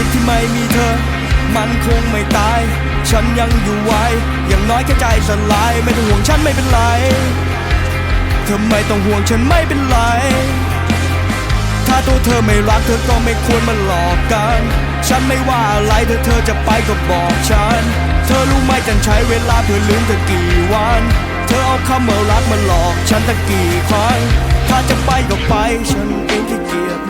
วิตที่ไม่มีเธอ มันคงไม่ตาย ฉันยังอยู่ไว้ อย่างน้อยแค่ใจสลาย ไม่ต้องห่วงฉันไม่เป็นไร เธอไม่ต้องห่วงฉันไม่เป็นไร ถ้าตัวเธอไม่รักเธอก็ไม่ควรมาหลอกกัน ฉันไม่ว่าอะไรเธอเธอจะไปก็บอกฉัน เธอรู้ไหมฉันใช้เวลาเพื่อลืมเธอกี่วัน เธอเอาคำว่ารักมาหลอก ฉันตั้งกี่ครั้ง ถ้าจะไปก็ไป ฉันเองที่เกียจ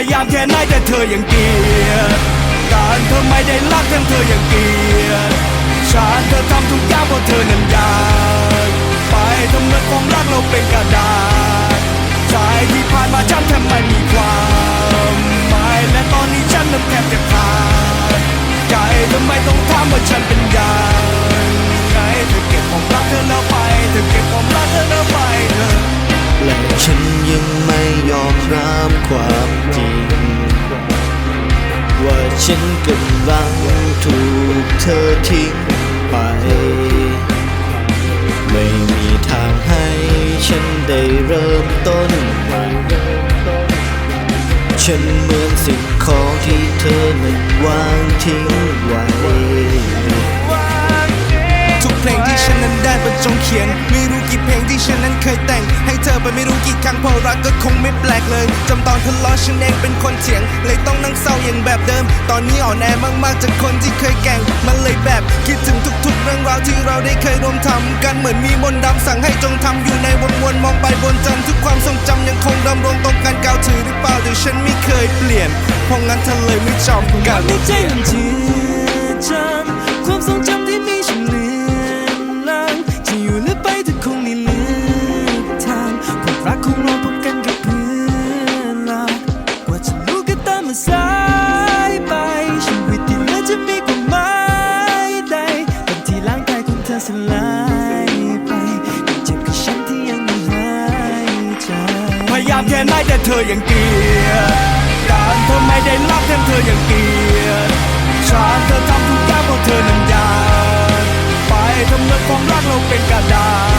ายามแค่ไหนแต่เธอยังเกลียดการเธอไม่ได้รักแต่เธอยังเกลียดฉันเธอทำทุกอย่างเพราะเธอนั้นอยากไปทำเมื่อความรักเราเป็นกระดาษใจที่ผ่านมาฉันแทบไม่มีความหมายและตอนนี้ฉันนั้นแทบจะขาดใจทำไมต้องทำ อมรับความจริง ว่าฉันกำลังถูกเธอทิ้งไป ไม่มีทางให้ฉันได้เริ่มต้น ฉันเหมือนสิ่งของที่เธอนั้นวางทิ้งไว้ ไปไม่รู้กี่ครั้งเพราะรักก็คงไม่แปลกเลยจำตอนทะเลาะฉันเองเป็นคนเถียง เลยต้องนั่งเศร้าอย่างแบบเดิม ตอนนี้อ่อนแอมากๆจากคนที่เคยแกล้งมันเลยแบบคิดถึงทุกๆ เรื่องราวที่เราได้เคยร่วมทำกันเหมือนมีมนต์ดำสั่งให้จงทำอยู่ในวงวนมองไปบนจันทุกความทรงจำยังคงดำรงตรงกันกาวถือหรือเปล่าแต่ฉันไม่เคยเปลี่ยนเพราะงั้นเธอเลยไม่จำกันในใจมัน แพยายามแค่ไหนแต่เธอยังเกลียดตามเธอไม่ได้รักแต่เธอยังเกลียดชาเธอทำทุกอย่างเพราะเธอนั้นอยากไปทำเรื่องขอรักเราเป็นกระดาษ